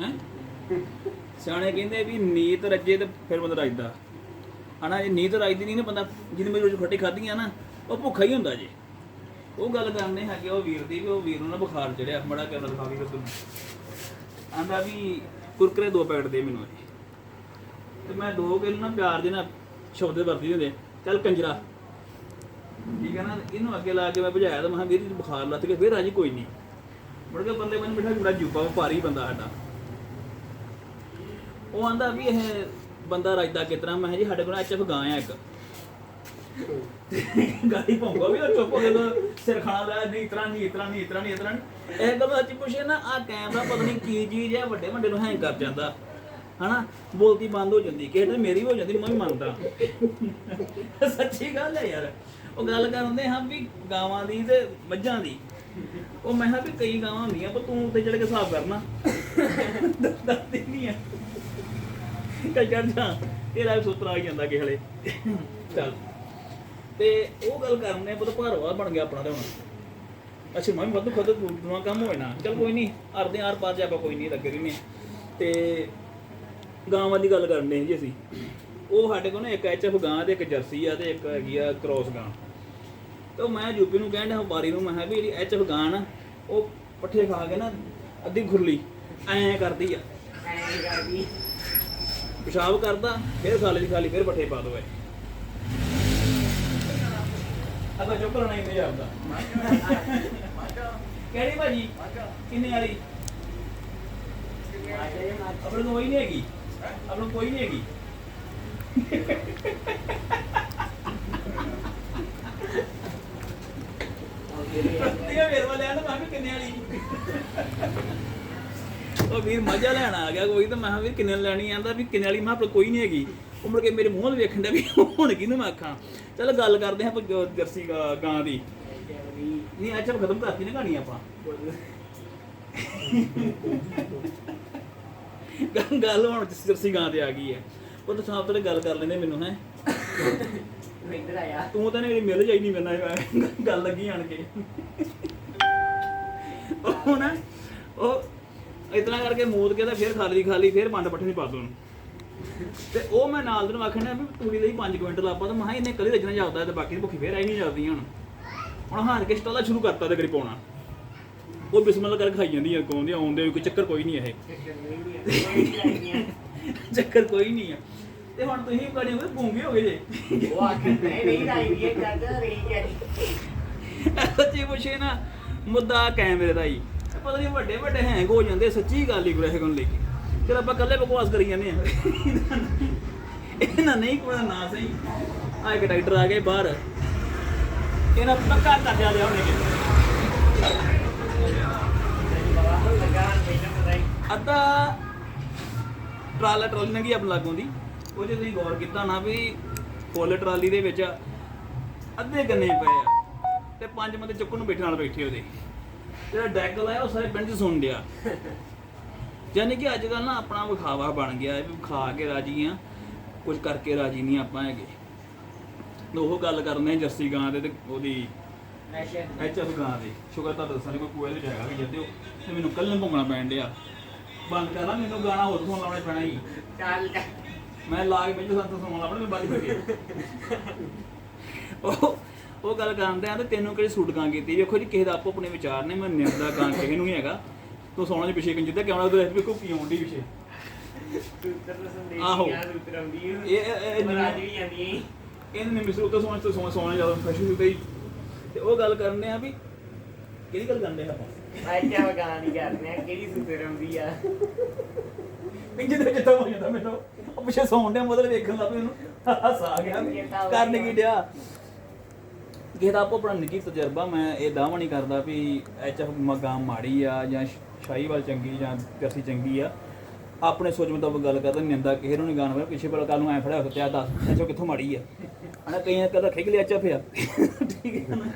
ਹੈ? ਸਿਆਣੇ ਕਹਿੰਦੇ ਵੀ ਨੀਤ ਰੱਜੇ ਤੇ ਫਿਰ ਬੰਦਾ ਰੱਜਦਾ। ਹਨਾ ਇਹ ਨੀਤ ਰੱਜਦੀ ਨਹੀਂ ਨਾ ਬੰਦਾ, ਜਿਹਨੇ ਮੇਰੀ ਰੋਟੀ ਖੱਟੀ ਆ ਨਾ, ਉਹ ਭੁੱਖਾ ਹੀ ਹੁੰਦਾ ਜੇ। ਉਹ ਗੱਲ ਕਰਨੇ ਹੈਗੇ ਉਹ ਵੀਰ ਦੀ ਵੀ, ਉਹ ਵੀਰ ਨੂੰ ਨਾ ਬੁਖਾਰ ਚੜਿਆ, ਮੜਾ ਕਰ ਦਿਖਾ ਕੇ ਤੂੰ। ਆਂਦਾ ਵੀ ਕੁਰਕਰੇ ਦੋ ਪੈਕਟ ਦੇ ਮੈਨੂੰ ਇਹ। ਤੇ ਮੈਂ ਦੋ ਕਿਲੋ ਨਾ ਪਿਆਰ ਦੇ ਨਾਲ ਸ਼ਬਦ ਵਰਤੀ ਹੁੰਦੇ ਚੱਲ ਕੰਜਰਾ। ਠੀਕ ਹੈ ਨਾ, ਇਹਨੂੰ ਅੱਗੇ ਲਾ ਕੇ ਮੈਂ ਭਜਾਇਆ ਤਾਂ ਮੈਂ ਕਿਹਾ ਵੀਰ ਜੀ ਬੁਖਾਰ ਲੱਤ ਕੇ ਫਿਰ ਰਾਜੀ ਕੋਈ ਨਹੀਂ। ਮੁੜ ਕੇ ਬੰਦੇ ਮੈਨੂੰ ਬਿਠਾ ਜੂੜਾ ਬੜਾ ਜੂਪਾ, ਭਾਰੀ ਬੰਦਾ ਸਾਡਾ। ਉਹ ਆਂਦਾ ਵੀ ਇਹ ਬੰਦਾ ਰਾਜਦਾ ਕਿਤਨਾ ਮੈਂ ਕਿਹਾ ਜੀ ਸਾਡੇ ਕੋਲ ਐਚਐਫ ਗਾਂ ਆ ਇੱਕ। ਗਾੜੀ ਭੌਂਕਾ ਵੀ ਉਹ ਚੁੱਪ ਹੋ ਗਿਆ ਸਿਰ ਖਾਣਾ ਲੈ, ਨਹੀਂ ਇਤਰਾ ਨਹੀਂ ਇਤਰਾ ਨਹੀਂ ਇਤਰਾ ਨਹੀਂ ਇਤਰਾ ਨਹੀਂ। ਇਹ ਗੱਲ ਸੱਚੀ ਪੁੱਛੇ ਨਾ ਆ ਕੈਮਰਾ ਪਤਾ ਨਹੀਂ ਕੀ ਚੀਜ਼ ਹੈ ਵੱਡੇ ਵੱਡੇ ਨੂੰ ਹੈਂਗ ਕਰ ਜਾਂਦਾ। ਹਨਾ? ਬੋਲਤੀ ਬੰਦ ਹੋ ਜਾਂਦੀ, ਕਿਸੇ ਤੇ ਮੇਰੀ ਹੋ ਜਾਂਦੀ, ਮੈਂ ਵੀ ਮੰਨਦਾ। ਸੱਚੀ ਗੱਲ ਹੈ ਯਾਰ। ਉਹ ਗੱਲ ਕਰਦੇ ਹਾਂ ਵੀ ਗਾਵਾਂ ਦੀ ਤੇ ਮੱਝਾਂ ਦੀ। ਉਹ ਮੈਂ ਕਿਹਾ ਵੀ ਕਈ ਗਾਵਾਂ ਹੁੰਦੀਆਂ, ਪਰ ਤੂੰ ਉੱਤੇ ਚੜ ਕੇ ਹਿਸਾਬ ਕਰਨਾ। ਦੱਸਦੀ ਨਹੀਂ ਆ। ਕਈ ਕਰ ਜਾ ਤੇਰਾ ਵੀ ਆ ਜਾਂਦਾ ਕਿਸੇ ਵੇਲੇ। ਚੱਲ। ਤੇ ਉਹ ਗੱਲ ਕਰਨੇ ਪੁੱਤ ਭਾਰਵਾ ਬਣ ਗਿਆ ਆਪਣਾ ਤੇ ਹੁਣ। ਅੱਛਾ, ਮੈਂ ਵੱਧ ਖੁਦ ਦੁਆ ਕੰਮ ਹੋਏ ਨਾ। ਚਲ ਕੋਈ ਨਹੀਂ ਅਰਦੇ ਆਰ ਪਾਰ ਜਾ ਕੋਈ ਨਹੀਂ ਲੱਗੇ ਨਹੀਂ ਤੇ ਗਾਵਾਂ ਦੀ ਗੱਲ ਕਰਨੇ ਜੀ ਅਸੀਂ। ਉਹ ਸਾਡੇ ਕੋਲ ਨਾ ਇੱਕ ਐਚਐਫ ਗਾਂ ਤੇ ਇੱਕ ਜਰਸੀ ਆ ਤੇ ਇੱਕ ਹੈਗੀ ਆ ਕ੍ਰੋਸ ਗਾਂ। ਤੇ ਮੈਂ ਯੂਪੀ ਨੂੰ ਕਹਿਣ ਡਿਆ ਬਾਰੀ ਨੂੰ, ਮੈਂ ਕਿਹਾ ਵੀ ਜਿਹੜੀ ਐਚਐਫ ਗਾਂ ਨਾ, ਉਹ ਪੱਠੇ ਖਾ ਕੇ ਨਾ ਅੱਧੀ ਖੁਰਲੀ। ਐਂ ਕਰਦੀ ਆ। ਐਂ ਕਰਦੀ। ਪਿਸ਼ਾਬ ਕਰਦਾ ਫਿਰ ਖਾਲੀ ਦੀ ਖਾਲੀ ਫਿਰ ਪੱਠੇ ਪਾ ਦੋ ਐ ਅਗਾ ਚੁੱਕ ਲੈਣਾ ਹੀ ਆਪਦਾ ਕਿਹੜੀ ਭਾਜੀ? ਕਿੰਨੇ ਵਾਲੀ? ਆਪਣੇ ਕੋਲ ਕੋਈ ਨਹੀਂ ਹੈਗੀ। ਆਪਣੇ ਕੋਲ ਕੋਈ ਨਹੀਂ ਹੈਗੀ। ਇਹ ਮੇਰੇ ਵਾਲੇ ਆਂਦਾ ਮੈਂ ਕਿੰਨੇ ਵਾਲੀ? ਉਹ ਵੀਰ ਮਜ਼ਾ ਲੈਣ ਆ ਗਿਆ ਕੋਈ, ਤਾਂ ਮੈਂ ਕਿਹਾ ਵੀਰ ਕਿੰਨੇ ਲੈਣੀ ਆਂਦਾ ਵੀ ਕਿੰਨੇ ਵਾਲੀ। ਮੈਂ ਆਪਣੇ ਕੋਈ ਨਹੀਂ ਹੈਗੀ। ਉਹ ਮੁੜ ਕੇ ਮੇਰੇ ਮੂੰਹ ਵੱਲ ਵੇਖਣ ਦਾ ਵੀ ਹੁਣ ਕਿਹਨੂੰ ਮੈਂ ਆਖਾਂ। ਚਲ ਗੱਲ ਕਰਦੇ ਹਾਂ ਆਪਾਂ ਜਰਸੀ ਗਾ- ਗਾਂ ਦੀ। ਨਹੀਂ, ਅੱਜ ਆਪਾਂ ਖਤਮ ਕਰਤੀ ਨਾ ਕਹਾਣੀ ਆਪਾਂ। ਗੱਲ- ਗੱਲ ਹੁਣ ਜਰਸੀ ਗਾਂ ਤੇ ਆ ਗਈ ਹੈ। ਉਹ ਤਾਂ ਸਾਹਬ ਤੋਂ ਗੱਲ ਕਰ ਲੈਂਦੇ ਮੈਨੂੰ, ਹੈ। ਇੱਧਰ ਆਇਆ ਤੂੰ ਤਾਂ ਨਹੀਂ, ਮਿਲ ਜਾਈ ਨਹੀਂ ਮੈਨਾਂ ਗੱਲ ਲੱਗੀ ਆਣ ਕੇ। ਉਹ ਨਾ, ਉਹ ਇਤਨਾ ਕਰਕੇ ਮੂਦ ਕੇ ਤਾਂ ਫਿਰ ਖਾਲੀ ਖਾਲੀ ਫਿਰ ਪੰਡ ਪੱਠੇ ਨਹੀਂ ਪਾ ਦੋ ਤੇ ਉਹ ਮੈਂ ਨਾਲ ਦੇ ਨੂੰ ਆਖਣਾ ਵੀ ਤੂੜੀ ਲਈ 5 ਕੁਇੰਟਲ ਆਪਾਂ ਤਾਂ ਮਹਾ ਇਹਨੇ ਕਲੀ ਰਜਣਾ ਜਾਂਦਾ ਤੇ ਬਾਕੀ ਭੁੱਖੀ ਫੇਰ ਆਈ ਨਹੀਂ ਜਾਂਦੀ ਹੁਣ। ਹੁਣ ਹਾਰ ਕੇ ਸਟਾਲਾ ਸ਼ੁਰੂ ਕਰਤਾ ਤੇ ਕਰੀ ਪਾਉਣਾ। ਉਹ ਬਿਸਮਿਲ੍ਲਾ ਕਰਕੇ ਖਾਈ ਜਾਂਦੀ ਆ ਕੌਂਦੇ ਆਉਂਦੇ ਕੋਈ ਚੱਕਰ ਕੋਈ ਨਹੀਂ ਇਹ। ਚੱਕਰ ਕੋਈ ਨਹੀਂ ਆ। ਤੇ ਹੁਣ ਤੁਸੀਂ ਬੜੇ ਹੋਏ ਗੂੰਗੇ ਹੋ ਗਏ ਜੇ। ਉਹ ਆਖਰ ਨਹੀਂ ਨਹੀਂ ਰਾਈ ਇਹ ਕਰਦਾ ਰਹੀ ਹੈ। ਸੱਚੀ ਪੁੱਛੇ ਨਾ ਮੁੱਦਾ ਕੈਮਰੇ ਦਾ ਹੀ ਪਤਾ ਨਹੀਂ ਵੱਡੇ ਵੱਡੇ ਹੈਂਗ ਹੋ ਜਾਂਦੇ ਸੱਚੀ ਗੱਲ ਹੀ ਗੁਰੇ ਕੋਲ ਲੈ ਕੇ ਚਲ ਆਪਾਂ ਕੱਲੇ ਬਕਵਾਸ ਕਰੀ ਜਾਂਦੇ ਆ। ਇਹਨਾਂ ਨਹੀਂ ਕੋਈ ਨਾ ਸਹੀ। ਆ ਇੱਕ ਡਾਕਟਰ ਆ ਗਏ ਬਾਹਰ। ਇਹਨਾਂ ਪੱਕਾ ਕਰ ਜਾ ਲਿਆ ਉਹਨੇ। ਅੱਧਾ ਟਰਾਲਾ ਟਰਾਲੀ ਨੰਗੀ ਆਪਣ ਲਾਗੋਂ ਦੀ। ਉਹ ਜੇ ਤੁਸੀਂ ਗੌਰ ਕੀਤਾ ਨਾ ਵੀ ਫੁੱਲ ਟਰਾਲੀ ਦੇ ਵਿੱਚ ਅੱਧੇ ਗੰਨੇ ਪਏ ਆ। ਤੇ ਪੰਜ ਬੰਦੇ ਚੁੱਕਣ ਨੂੰ ਬੈਠਣ ਨਾਲ ਬੈਠੇ ਉਹਦੇ। ਜਿਹੜਾ ਡੈਕ ਲਾਇਆ ਉਹ ਸਾਰੇ ਪਿੰਡ 'ਚ ਸੁਣ ਲਿਆ ਯਾਨੀ ਕਿ ਅੱਜ ਕੱਲ ਨਾ ਆਪਣਾ ਵਿਖਾਵਾ ਬਣ ਗਿਆ ਹੈ ਵੀ ਖਾ ਕੇ ਰਾਜੀ ਆ ਕੁਝ ਕਰਕੇ ਰਾਜੀ ਨਹੀਂ ਆਪਾਂ ਹੈਗੇ। ਉਹ ਗੱਲ ਕਰਨੇ ਜੱਸੀ ਗਾਂ ਦੇ ਤੇ ਉਹਦੀ ਨਸ਼ੇ ਐਚਐਫ ਗਾਂ ਦੇ। ਸ਼ੁਕਰ ਤਾਂ ਦੱਸਣ ਕੋਈ ਕੋਇਲ ਹੈਗਾ ਵੀ ਜਦੇ ਤੇ ਮੈਨੂੰ ਕੱਲ ਨੂੰ ਭੁੰਗਣਾ ਪੈਣ ਡਿਆ। ਬੰਦ ਕਰ ਲਾ ਮੈਨੂੰ ਗਾਣਾ ਹੋਰ ਸੁਣ ਲਾਉਣਾ ਪੈਣਾ ਹੀ। ਚੱਲ। ਮੈਂ ਲਾ ਕੇ ਮੈਨੂੰ ਸੰਤ ਸੁਣ ਲਾਉਣਾ ਮੈਂ ਬਾਜੀ ਫਕੇ ਉਹ ਉਹ ਗੱਲ ਕਰਦੇ ਆ ਤੇ ਤੈਨੂੰ ਕਿਹੜੀ ਸੂਟ ਗਾਂ ਕੀਤੀ? ਵੇਖੋ ਜੀ ਕਿਸੇ ਦਾ ਆਪੋ ਆਪਣੇ ਵਿਚਾਰ ਨੇ ਮੈਂ ਨਿਰਦਾ ਗਾਂ ਕਿਸੇ ਨੂੰ ਨਹੀਂ ਹੈਗਾ। ਤੂੰ ਸੋਹਣਾ ਜਿਹਾ ਪਿਛੇ ਕੰਜ ਜਿੱਦਾਂ ਕਿਉਂ ਲੱਗਦਾ ਵੇਖੋ ਕੀ ਆਉਂਦੀ ਪਿਛੇ। ਆਹੋ। ਇਹ- ਇਹ- ਇਹ ਮਰਾਜ ਵੀ ਜਾਂਦੀ ਹੈ। ਇਹਨੇ ਨੇ ਮਿਸਰੂ ਤੋਂ ਸੋਹਣਾ ਤੋਂ ਸੋਹਣਾ ਜ਼ਿਆਦਾ ਫੈਸ਼ਨ ਤੇ ਹੀ ਤੇ ਉਹ ਗੱਲ ਕਰਨੇ ਆ ਵੀ ਕਿਹੜੀ ਗੱਲ ਕਰਨੇ ਆ ਆਪਾਂ? ਅੱਛਾ ਗਾਣਾ ਨਹੀਂ ਕਰਨੇ ਆ ਕਿਹੜੀ ਸੂਤਰ ਆਉਂਦੀ ਆ। ਪਿੰਜੇ ਦੇ ਜਿੱਦਾਂ ਹੋ ਜਾਂਦਾ ਮੈਨੂੰ। ਪਿੱਛੇ ਸੌਣ ਮਤਲਬ ਵੇਖਣ ਲੱਗ ਪਈ ਉਹਨੂੰ। ਹਾਸਾ ਆ। ਗਿਆ ਕਰਨ ਕੀ ਡਿਆ ਕਿਸੇ ਦਾ ਆਪੋ ਆਪਣਾ ਨਿੱਜੀ ਤਜਰਬਾ, ਮੈਂ ਇਹ ਦਾਅਵਾ ਨਹੀਂ ਕਰਦਾ ਵੀ ਐਚਐਫ ਮਗਾਂ ਮਾੜੀ ਆ ਜਾਂ ਸ਼ਾਹੀਵਾਲ ਚੰਗੀ ਜਾਂ ਜਰਸੀ ਚੰਗੀ ਆ। ਆਪਣੇ ਸੋਚ ਮੁਤਾਬਕ ਗੱਲ ਕਰਦਾ, ਨਿੰਦਾ ਕਿਸੇ ਨੂੰ ਨਹੀਂ ਗਾਣ ਵਾਲਾ, ਪਿੱਛੇ ਪਰ ਕੱਲ ਨੂੰ ਐ ਫੜਿਆ ਤੇ ਦੱਸ ਐਚਐਫ ਕਿੱਥੋਂ ਮਾੜੀ ਆ? ਹਨਾ, ਕਈਆਂ ਕਦਾ ਖਿੱਗ ਲਿਆ ਐਚਐਫ ਆ। ਠੀਕ ਹੈ ਨਾ?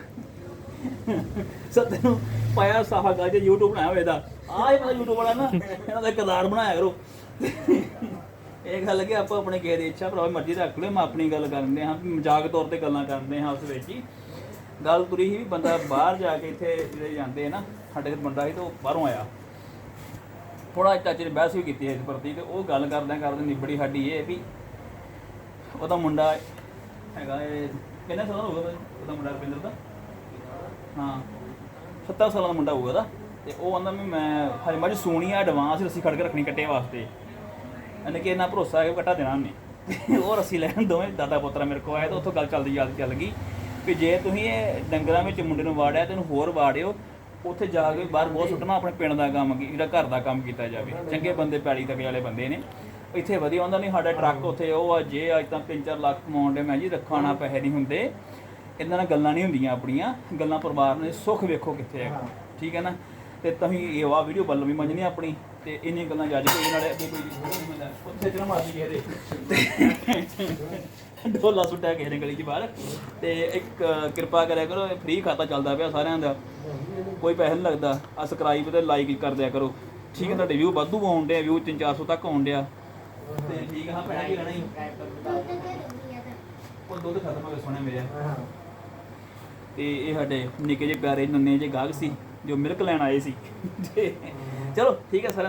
ਸੱਤ ਨੂੰ ਪਾਇਆ ਸਾਹਾ ਗਾ ਜੇ YouTube ਬਣਾਇਆ ਹੋਇਆ ਦਾ ਆਹ ਇਹ ਪਤਾ YouTube ਵਾਲਾ ਨਾ, ਇਹਨਾਂ ਦਾ ਕਿਰਦਾਰ ਬਣਾਇਆ ਕਰੋ। ਇਹ ਗੱਲ ਕਿ ਆਪਾਂ ਆਪਣੇ ਕਿਸੇ ਦੀ ਇੱਛਾ ਭਰਾ ਮਰਜ਼ੀ ਰੱਖ ਲਿਓ, ਮੈਂ ਆਪਣੀ ਗੱਲ ਕਰਦੇ ਹਾਂ, ਵੀ ਮਜ਼ਾਕ ਤੌਰ ਤੇ ਗੱਲਾਂ ਕਰਦੇ ਹਾਂ ਉਸ ਵਿੱਚ ਹੀ। ਗੱਲ ਤੁਰੀ ਸੀ ਵੀ ਬੰਦਾ ਬਾਹਰ ਜਾ ਕੇ ਇੱਥੇ ਜਿਹੜੇ ਜਾਂਦੇ ਆ ਨਾ, ਸਾਡੇ ਕੋਲ ਬੰਦਾ ਸੀ ਤੇ ਉਹ ਬਾਹਰੋਂ ਆਇਆ। ਥੋੜਾ ਚਾਚੇ ਨੇ ਬਹਿਸ ਵੀ ਕੀਤੀ ਇਸ ਪ੍ਰਤੀ ਤੇ ਉਹ ਗੱਲ ਕਰਦਿਆਂ ਕਰਦੇ ਨਿਬੜੀ ਸਾਡੀ ਇਹ ਵੀ ਉਹਦਾ ਮੁੰਡਾ ਹੈਗਾ ਇਹ, ਕਿੰਨੇ ਸਾਲਾਂ ਦਾ ਹੋਊਗਾ ਉਹਦਾ- ਉਹਦਾ ਮੁੰਡਾ ਰੁਪਿੰਦਰ ਦਾ? ਹਾਂ। 70 ਸਾਲਾਂ ਦਾ ਮੁੰਡਾ ਹੋਊਗਾ ਉਹਦਾ। ਤੇ ਉਹ ਕਹਿੰਦਾ ਵੀ ਮੈਂ ਹਜੇ ਮੱਝ ਸੂਣੀ ਆ ਐਡਵਾਂਸ ਰੱਸੀ ਖੜ ਕੇ ਰੱਖਣੀ ਕੱਟੇ ਵਾਸਤੇ। ਇਹਨੇ ਕਿ ਇੰਨਾ ਭਰੋਸਾ ਹੈ ਕਿ ਕੱਟਾ ਦੇਣਾ ਉਹਨੇ। ਉਹ ਰੱਸੀ ਲੈਣ ਦੋਵੇਂ ਦਾਦਾ ਪੁੱਤਰਾ ਮੇਰੇ ਕੋਲ ਆਏ ਤਾਂ ਉੱਥੋਂ ਗੱਲ ਚੱਲਦੀ ਚੱਲਦੀ ਚੱਲ ਗਈ। ਵੀ ਜੇ ਤੁਸੀਂ ਇਹ ਡੰਗਰਾਂ ਵਿੱਚ ਮੁੰਡੇ ਨੂੰ ਵਾੜਿਆ ਤੇ ਇਹਨੂੰ ਹੋਰ ਵਾੜਿਓ ਉੱਥੇ ਜਾ ਕੇ ਬਾਹਰ ਬਹੁਤ ਸੁੱਟਣਾ ਆਪਣੇ ਪਿੰਡ ਦਾ ਕੰਮ ਕੀ ਜਿਹੜਾ ਘਰ ਦਾ ਕੰਮ ਕੀਤਾ ਜਾਵੇ। ਚੰਗੇ ਬੰਦੇ ਪੈੜੀ ਤੱਕ ਵਾਲੇ ਬੰਦੇ ਨੇ। ਇੱਥੇ ਵਧੀਆ ਹੁੰਦਾ ਨਹੀਂ ਸਾਡਾ ਟਰੱਕ ਉੱਥੇ ਉਹ ਆ ਜੇ ਅੱਜ ਤਾਂ 3-4 ਲੱਖ ਕਮਾਉਣ ਦੇ ਮੈਂ ਜੀ ਰੱਖਾਣਾ ਪੈਸੇ ਨਹੀਂ ਹੁੰਦੇ। ਇਹਨਾਂ ਨਾਲ ਗੱਲਾਂ ਨਹੀਂ ਹੁੰਦੀਆਂ ਆਪਣੀਆਂ ਗੱਲਾਂ ਪਰਿਵਾਰ ਨੇ ਸੁੱਖ ਵੇਖੋ ਕਿੱਥੇ ਹੈ। ਠੀਕ ਹੈ ਨਾ? ਤੇ ਤੁਸੀਂ ਇਹ ਵਾ ਵੀਡੀਓ ਵੱਲ ਵੀ ਮੰਨਣੀ ਆਪਣੀ। ਤੇ ਇੰਨੀਆਂ ਗੱਲਾਂ ਜੱਜ ਕੋਈ ਨਾਲੇ ਅੱਗੇ ਕੋਈ ਉੱਥੇ ਚਲਾ ਮਾਰਦੀ ਕਿਸੇ ਦੇ ਢੋਲਾ ਸੁੱਟਿਆ ਕਿਸੇ ਨੇ ਗਲੀ 'ਚ ਬਾਹਰ। ਤੇ ਇੱਕ, ਕਿਰਪਾ ਕਰਿਆ ਕਰੋ ਫ੍ਰੀ ਖਾਤਾ ਚੱਲਦਾ ਪਿਆ ਸਾਰਿਆਂ ਦਾ। ਕੋਈ ਪੈਸਾ ਨਹੀਂ ਲੱਗਦਾ। ਆ ਸਬਸਕ੍ਰਾਈਬ ਤੇ ਲਾਈਕ ਕਰ ਦਿਆ ਕਰੋ। ਠੀਕ ਹੈ, ਤੁਹਾਡੇ ਵਿਊ ਵਾਧੂ ਆਉਣ ਡਿਆ ਵਿਊ 3-400 ਤੱਕ ਆਉਣ ਡਿਆ। ਤੇ ਠੀਕ ਹਾਂ ਪੈਸਾ ਕੀ ਲੈਣਾ ਹੀ ਉਹ ਦੁੱਧ ਖਤਮ ਹੋ ਗਿਆ, ਸੋਹਣੇ ਮੇਰੇ ਤੇ ਇਹ ਸਾਡੇ ਨਿੱਕੇ ਜਿਹੇ ਪਿਆਰੇ ਨੰਨੇ ਜਿਹੇ ਗਾਹਕ ਸੀ, ਜੋ ਮਿਲਕ ਲੈਣ ਆਏ ਸੀ। ਚਲੋ, ਠੀਕ ਹੈ ਸਰ